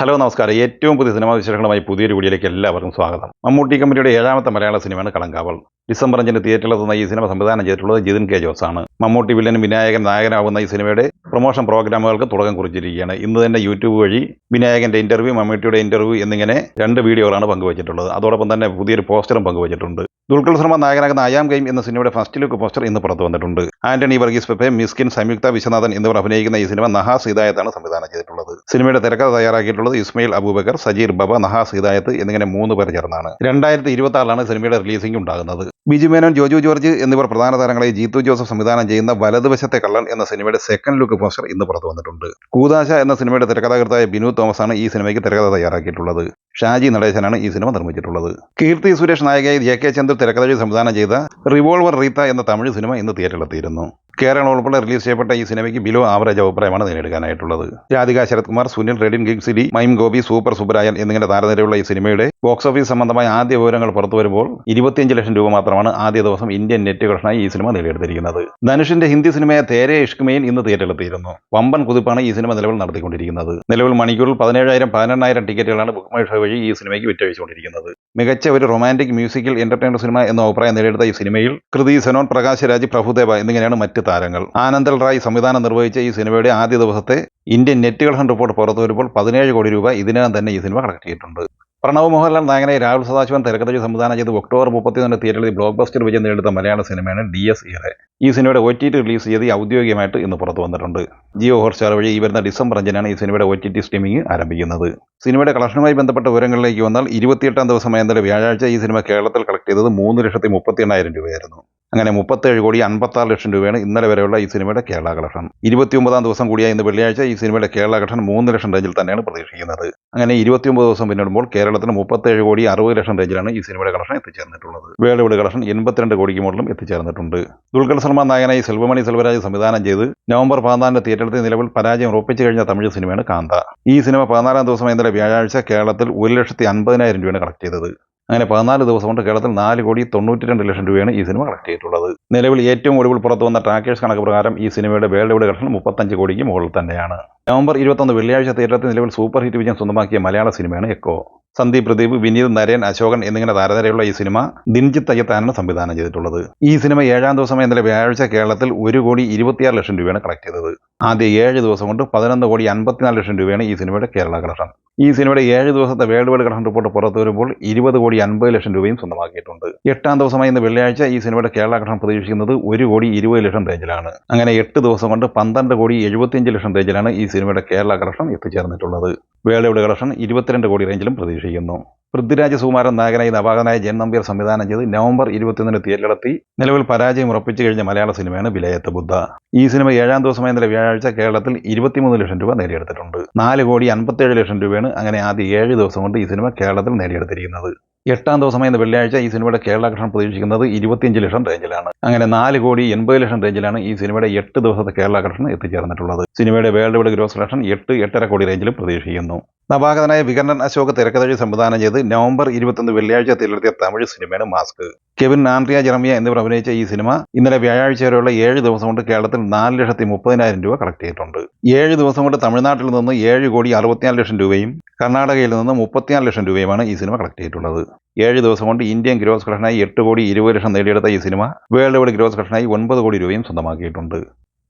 Hello നമസ്കാരം. ഏറ്റവും പുതിയ സിനിമാ വിശേഷങ്ങളുമായി പുതിയൊരു വീഡിയോയിലേക്ക് എല്ലാവർക്കും സ്വാഗതം. മമ്മൂട്ടി കമ്പനിയുടെ ഏഴാമത്തെ മലയാള സിനിമയാണ് കളങ്കാവൾ ഡിസംബർ അഞ്ചിന് തിയേറ്ററിലെത്തുന്ന ഈ സിനിമ സംവിധാനം ചെയ്തിട്ടുള്ളത് ജിതിൻ കെ ജോസ് ആണ് മമ്മൂട്ടി വില്ലനും വിനായകൻ നായകനാവുന്ന ഈ സിനിമയുടെ പ്രൊമോഷൻ പ്രോഗ്രാമുകൾക്ക് തുടക്കം കുറിച്ചിരിക്കുകയാണ്. ഇന്ന് തന്നെ യൂട്യൂബ് വഴി വിനായകന്റെ ഇന്റർവ്യൂ മമ്മൂട്ടിയുടെ ഇന്റർവ്യൂ എന്നിങ്ങനെ രണ്ട് വീഡിയോകളാണ് പങ്കുവച്ചിട്ടുള്ളത്. അതോടൊപ്പം തന്നെ പുതിയൊരു പോസ്റ്ററും പങ്കുവച്ചിട്ടുണ്ട്. ദുൽഖർ സൽമാൻ നായകനാകുന്ന അയാം ഗെയിം എന്ന സിനിമയുടെ ഫസ്റ്റ് ലുക്ക് പോസ്റ്റർ ഇന്ന് പുറത്തു വന്നിട്ടുണ്ട്. ആന്റണി വർഗീസ് പെപ്പെ മിസ്കിൻ സംയുക്ത വിശ്വനാഥൻ എന്നിവർ അഭിനയിക്കുന്ന ഈ സിനിമ നഹാസ് ഹിദായത്താണ് സംവിധാനം ചെയ്തിട്ടുള്ളത്. സിനിമയുടെ തിരക്കഥ തയ്യാറാക്കിയിട്ടുള്ളത് ഇസ്മയിൽ അബൂബക്കർ സജീർ ബബ നഹാസ് ഹിദായത്ത് എന്നിങ്ങനെ മൂന്ന് പേർ ചേർന്നാണ്. രണ്ടായിരത്തി ഇരുപത്തി ആറിലാണ് സിനിമയുടെ റിലീസിംഗ് ഉണ്ടാകുന്നത്. ബിജു മേനോൻ ജോജു ജോർജ് എന്നിവർ പ്രധാന താരങ്ങളെ ജീത്തു ജോസഫ് സംവിധാനം ചെയ്യുന്ന വലതുവശത്തെ കള്ളൻ എന്ന സിനിമയുടെ സെക്കൻഡ് ലുക്ക് പോസ്റ്റർ ഇന്ന് പുറത്തു വന്നിട്ടുണ്ട്. കൂതാശ എന്ന സിനിമയുടെ തിരക്കഥാകൃത്തായ ബിനു തോമസ് ആണ് ഈ സിനിമയ്ക്ക് തിരക്കഥ തയ്യാറാക്കിയിട്ടുള്ളത്. ഷാജി നടേശനാണ് ഈ സിനിമ നിർമ്മിച്ചിട്ടുള്ളത്. കീർത്തി സുരേഷ് നായികയായി ജെ കെ ചന്ദ്ര തിരക്കഥയിൽ സംവിധാനം ചെയ്ത റിവോൾവർ റീത്ത എന്ന തമിഴ് സിനിമ ഇന്ന് തിയേറ്ററിലെത്തിയിരുന്നു കേരളം ഉൾപ്പെടെ റിലീസ് ചെയ്യപ്പെട്ട ഈ സിനിമയ്ക്ക് ബിലോ ആവറേജ് അഭിപ്രായമാണ് നേടിയെടുക്കാനായിട്ടുള്ളത് രാധിക ശരത്കുമാർ സുനിൽ റെഡിൻ ഗിഗ് സിരി മൈം ഗോപി സൂപ്പർ സുബ്രായൻ എന്നിങ്ങനെ താരനിരയുള്ള ഈ സിനിമയുടെ ബോക്സ് ഓഫീസ് സംബന്ധമായ ആദ്യ വിവരങ്ങൾ പുറത്തു വരുമ്പോൾ ഇരുപത്തിയഞ്ച് ലക്ഷം രൂപ മാത്രമാണ് ആദ്യ ദിവസം ഇന്ത്യൻ നെറ്റ് കളക്ഷനായി ഈ സിനിമ നേടിയെടുത്തിരിക്കുന്നത്. ധനുഷിന്റെ ഹിന്ദി സിനിമയായ തേരെ ഇഷ്കുമേൻ ഇന്ന് തിയേറ്ററിലെത്തിയിരുന്നു. വമ്പൻ കുതിപ്പാണ് ഈ സിനിമ നിലവിൽ നടത്തിക്കൊണ്ടിരിക്കുന്നത്. നിലവിൽ മണിക്കൂറിൽ പതിനേഴായിരം പതിനെണ്ണായിരം ടിക്കറ്റുകളാണ് ബുക്ക് മൈ ഷോ വഴി ഈ സിനിമയ്ക്ക് വിറ്റഴിച്ചുകൊണ്ടിരിക്കുന്നത്. മികച്ച ഒരു റൊമാന്റിക് മ്യൂസിക്കൽ എന്റർടൈനർ സിനിമ എന്ന അഭിപ്രായം നേടിയെടുത്ത ഈ സിനിമയിൽ കൃതി സനോൻ പ്രകാശ് രാജ് പ്രഭുദേവ എന്നിങ്ങനെയാണ് മറ്റ് താരങ്ങൾ. ആനന്ദൽ റായ് സംവിധാനം നിർവഹിച്ച ഈ സിനിമയുടെ ആദ്യ ദിവസത്തെ ഇന്ത്യൻ നെറ്റ് കളക്ഷൻ റിപ്പോർട്ട് പുറത്തു വരുമ്പോൾ പതിനേഴ് കോടി രൂപ ഇതിനകം തന്നെ ഈ സിനിമ കളക്ട് ചെയ്തിട്ടുണ്ട് പ്രണവ് മോഹൻലാൽ നായകനായി രാഹുൽ സദാശിവൻ തിരക്കഥ സംവിധാനം ചെയ്ത് ഒക്ടോബർ മുപ്പത്തിയൊന്നിന് തിയേറ്ററിൽ ബ്ലോക്ക് ബസ്റ്റർ വിജയം നേടുന്ന മലയാള സിനിമയാണ് ഡി എസ് ഇറെ ഈ സിനിമയുടെ ഒ ടി ടി റിലീസ് ചെയ്ത് ഔദ്യോഗികമായിട്ട് ഇന്ന് പുറത്തു വന്നിട്ടുണ്ട്. ജിയോ ഹോട്ട്സ്റ്റാർ വഴി ഈ വരുന്ന ഡിസംബർ അഞ്ചിനാണ് ഈ സിനിമയുടെ ഒ ടി ടി സ്ട്രീമിംഗ് ആരംഭിക്കുന്നത്. സിനിമയുടെ കളക്ഷനുമായി ബന്ധപ്പെട്ട വിവരങ്ങളിലേക്ക് വന്നാൽ ഇരുപത്തിയെട്ടാം ദിവസമായ ഇന്നലെ വ്യാഴാഴ്ച ഈ സിനിമ കേരളത്തിൽ കളക്ട് ചെയ്തത് മൂന്ന് ലക്ഷത്തി മുപ്പത്തി എണ്ണായിരം രൂപയായിരുന്നു. അങ്ങനെ മുപ്പത്തേഴ് കോടി അൻപത്താറ് ലക്ഷം രൂപയാണ് ഇന്നലെ വരെയുള്ള ഈ സിനിമയുടെ കേരള കളക്ഷൻ ഇരുപത്തിയൊമ്പതാം ദിവസം കൂടിയായ ഇന്ന് വെള്ളിയാഴ്ച ഈ സിനിമയുടെ കേരള കളക്ഷൻ മൂന്ന് ലക്ഷം റേഞ്ചിൽ തന്നെയാണ് പ്രതീക്ഷിക്കുന്നത്. അങ്ങനെ ഇരുപത്തിയൊമ്പത് ദിവസം പിന്നിടുമ്പോൾ കേരളത്തിന് മുപ്പത്തേഴ് കോടി അറുപത് ലക്ഷം റേഞ്ചിലാണ് ഈ സിനിമയുടെ കളക്ഷൻ എത്തിച്ചേർന്നിട്ടുള്ളത്. വൈഡ് കളക്ഷൻ എൺപത്തിരണ്ട് കോടിക്ക് മുകളിലും എത്തിച്ചേർന്നിട്ടുണ്ട്. ദുൽഖർ സൽമാൻ നായകനായി സെൽവമണി സെൽവരാജ് സംവിധാനം ചെയ്ത് നവംബർ പതിനാലിന് തിയേറ്ററിൽ നിലവിൽ പരാജയം ഉറപ്പിച്ചു കഴിഞ്ഞ തമിഴ് സിനിമയാണ് കാന്ത. ഈ സിനിമ പതിനാലാം ദിവസം ഇന്നലെ വ്യാഴാഴ്ച കേരളത്തിൽ ഒരു ലക്ഷത്തി അൻപതിനായിരം രൂപയാണ് കളക്ട് ചെയ്തത്. അങ്ങനെ പതിനാല് ദിവസം കൊണ്ട് കേരളത്തിൽ നാല് കോടി തൊണ്ണൂറ്റി രണ്ട് ലക്ഷം രൂപയാണ് ഈ സിനിമ കളക്ട് ചെയ്തിട്ടുള്ളത്. നിലവിൽ ഏറ്റവും ഒടുവിൽ പുറത്തു വന്ന ട്രാക്കേഴ്സ് കണക്ക് പ്രകാരം ഈ സിനിമയുടെ വേൾഡ് വൈഡ് കളക്ഷൻ മുപ്പത്തഞ്ച് കോടിക്ക് മുകളിൽ തന്നെയാണ്. നവംബർ ഇരുപത്തൊന്ന് വെള്ളിയാഴ്ച തിയേറ്ററിൽ നിലവിൽ സൂപ്പർ ഹിറ്റ് വിജയം സ്വന്തമാക്കിയ മലയാള സിനിമയാണ് എക്കോ. സന്ദീപ് പ്രദീപ് വിനീത് നരേൻ അശോകൻ എന്നിങ്ങനെ താരനിരയുള്ള ഈ സിനിമ ദിൻജിത്ത് അയ്യത്താനാണ് സംവിധാനം ചെയ്തിട്ടുള്ളത്. ഈ സിനിമ ഏഴാം ദിവസം ഇന്നലെ വ്യാഴാഴ്ച കേരളത്തിൽ ഒരു കോടി ഇരുപത്തിയാറ് ലക്ഷം രൂപയാണ് കളക്ട് ചെയ്തത്. ആദ്യ ഏഴ് ദിവസം കൊണ്ട് പതിനൊന്ന് കോടി അൻപത്തിനാല് ലക്ഷം രൂപയാണ് ഈ സിനിമയുടെ കേരള കളക്ഷൻ ഈ സിനിമയുടെ ഏഴ് ദിവസത്തെ വേൾഡ് വൈഡ് കളക്ഷൻ റിപ്പോർട്ട് പുറത്തു വരുമ്പോൾ ഇരുപത് കോടി അൻപത് ലക്ഷം രൂപയും സ്വന്തമാക്കിയിട്ടുണ്ട്. എട്ടാം ദിവസമായി ഇന്ന് വെള്ളിയാഴ്ച ഈ സിനിമയുടെ കേരള കളക്ഷൻ പ്രതീക്ഷിക്കുന്നത് ഒരു കോടി ഇരുപത് ലക്ഷം റേഞ്ചിലാണ് അങ്ങനെ എട്ട് ദിവസം കൊണ്ട് പന്ത്രണ്ട് കോടി എഴുപത്തിയഞ്ച് ലക്ഷം റേഞ്ചിലാണ് ഈ സിനിമയുടെ കേരള കളക്ഷൻ എത്തിച്ചേർന്നിട്ടുള്ളത്. വേൾഡ് വൈഡ് കളക്ഷൻ ഇരുപത്തിരണ്ട് കോടി റേഞ്ചിലും പ്രതീക്ഷിക്കുന്നു പൃഥ്വിരാജ് സുകുമാരൻ നായകനായി നവാകനായ ജയൻ നമ്പ്യാർ സംവിധാനം ചെയ്ത് നവംബർ ഇരുപത്തിയൊന്നിന് തിയേറ്ററിലെത്തി. നിലവിൽ പരാജയം ഉറപ്പിച്ചു കഴിഞ്ഞ മലയാള സിനിമയാണ് വിലയത്ത് ബുദ്ധ. ഈ സിനിമ ഏഴാം ദിവസമായ ഇന്നലെ വ്യാഴാഴ്ച കേരളത്തിൽ ഇരുപത്തിമൂന്ന് ലക്ഷം രൂപ നേടിയെടുത്തിട്ടുണ്ട്. നാല് കോടി അൻപത്തേഴ് ലക്ഷം രൂപയാണ് അങ്ങനെ ആദ്യ ഏഴ് ദിവസം കൊണ്ട് ഈ സിനിമ കേരളത്തിൽ നേടിയെടുത്തിരിക്കുന്നത്. എട്ടാം ഇന്ന് വെള്ളിയാഴ്ച ഈ സിനിമയുടെ കേരള കളക്ഷൻ പ്രതീക്ഷിക്കുന്നത് ഇരുപത്തിയഞ്ച് ലക്ഷം റേഞ്ചിലാണ് അങ്ങനെ നാല് കോടി എൺപത് ലക്ഷം റേഞ്ചിലാണ് ഈ സിനിമയുടെ എട്ട് ദിവസത്തെ കേരള കളക്ഷൻ എത്തിച്ചേർന്നിട്ടുള്ളത്. സിനിമയുടെ വേൾഡ് വൈഡ് ഗ്രോസ് കളക്ഷൻ എട്ട് എട്ടര കോടി റേഞ്ചിലും പ്രതീക്ഷിക്കുന്നു. നവാഗതനായ വികർണൻ അശോക് തിരക്കഥഴി സംവിധാനം ചെയ്ത് നവംബർ ഇരുപത്തൊന്ന് വെള്ളിയാഴ്ച തിരഞ്ഞെടുത്തിയ തമിഴ് സിനിമയാണ് മാസ്ക്. കെവിൻ ആൻഡ്രിയ ജെറമിയ എന്നിവർ അഭിനയിച്ച ഈ സിനിമ ഇന്നലെ വ്യാഴാഴ്ച വരെയുള്ള ഏഴ് ദിവസം കൊണ്ട് കേരളത്തിൽ നാല് ലക്ഷത്തി മുപ്പതിനായിരം രൂപ കളക്ട് ചെയ്തിട്ടുണ്ട്. ഏഴ് ദിവസം കൊണ്ട് തമിഴ്നാട്ടിൽ നിന്ന് ഏഴ് കോടി അറുപത്തിനാല് ലക്ഷം രൂപയും കർണാടകയിൽ നിന്ന് മുപ്പത്തിനാല് ലക്ഷം രൂപയുമാണ് ഈ സിനിമ കളക്ട് ചെയ്തിട്ടുള്ളത്. ഏഴ് ദിവസം കൊണ്ട് ഇന്ത്യൻ ഗ്രോസ് കളക്ഷനായി എട്ട് കോടി ഇരുപത് ലക്ഷം നേടിയെടുത്ത ഈ സിനിമ വേൾഡ് വൈഡ് ഗ്രോസ് കളക്ഷനായി ഒൻപത് കോടി രൂപയും സ്വന്തമാക്കിയിട്ടുണ്ട്.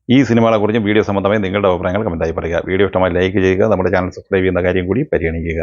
ഈ സിനിമകളെക്കുറിച്ചും വീഡിയോ സംബന്ധമായി നിങ്ങളുടെ അഭിപ്രായങ്ങൾ കമന്റായി പറയുക. വീഡിയോ ഇഷ്ടമായി ലൈക്ക് ചെയ്യുക നമ്മുടെ ചാനൽ സബ്സ്ക്രൈബ് ചെയ്യുന്ന കാര്യം കൂടി പരിഗണിക്കുക.